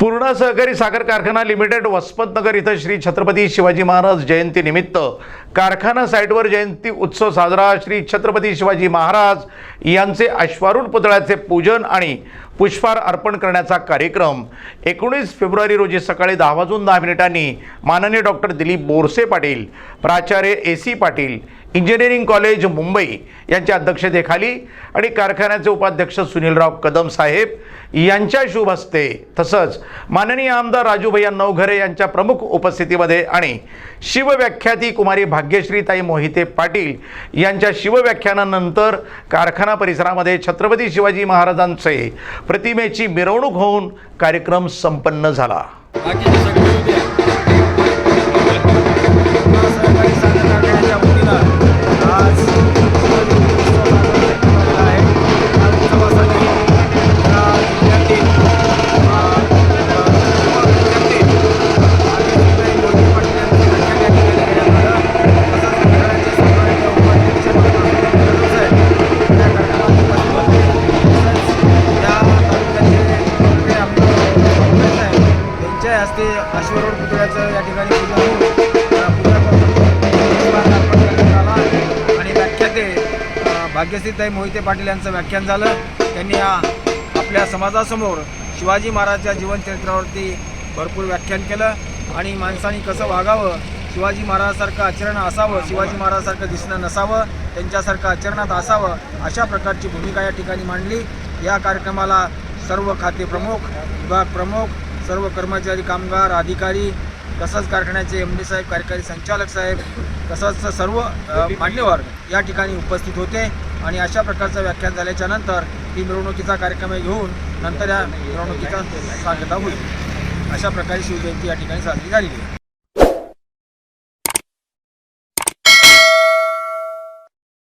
पूर्ण सहकारी साखर कारखाना लिमिटेड वसमतनगर इथं श्री छत्रपती शिवाजी महाराज जयंतीनिमित्त कारखाना साईटवर जयंती उत्सव साजरा. श्री छत्रपती शिवाजी महाराज यांचे अश्वारूढ पुतळ्याचे पूजन आणि पुष्पहार अर्पण करण्याचा कार्यक्रम. एकोणीस फेब्रुवारी रोजी सकाळी दहा वाजून दहा मिनिटांनी माननीय डॉक्टर दिलीप बोरसे पाटील प्राचार्य A C Patil engineering college Mumbai यांच्या अध्यक्षतेखाली आणि कारखान्याचे उपाध्यक्ष सुनीलराव कदम साहेब यांच्या शुभ हस्ते तसंच माननीय आमदार राजूभैया नवघरे यांच्या प्रमुख उपस्थितीमध्ये आणि शिवव्याख्याती कुमारी भाग्यश्रीताई मोहिते पाटील यांच्या शिवव्याख्यानानंतर कारखाना परिसरामध्ये छत्रपती शिवाजी महाराजांचे प्रतिमेची मिरवणूक होऊन कार्यक्रम संपन्न झाला. हस्ते अश्वरोड पुतळ्याचं या ठिकाणी पूजन होऊन करण्यात आला आणि व्याख्याते भाग्यश्रीताई मोहिते पाटील यांचं व्याख्यान झालं. त्यांनी आपल्या समाजासमोर शिवाजी महाराजच्या जीवनचरित्रावरती भरपूर व्याख्यान केलं. आणि माणसांनी कसं वागावं शिवाजी महाराजासारखं आचरण असावं शिवाजी महाराजासारखं दिसणं नसावं त्यांच्यासारखं आचरणात असावं अशा प्रकारची भूमिका या ठिकाणी मांडली. या कार्यक्रमाला सर्व खाते प्रमुख विभाग प्रमुख सर्व कर्मचारी कामगार अधिकारी तसंच कारखान्याचे एम डी साहेब कार्यकारी संचालक साहेब तसंच सर्व मान्यवर या ठिकाणी उपस्थित होते. आणि अशा प्रकारचं व्याख्यान झाल्याच्यानंतर ही मिरवणुकीचा कार्यक्रम घेऊन नंतर या मिरवणुकीचा सांगता होईल. अशा प्रकारे शिवजयंती या ठिकाणी साजरी झालेली आहे.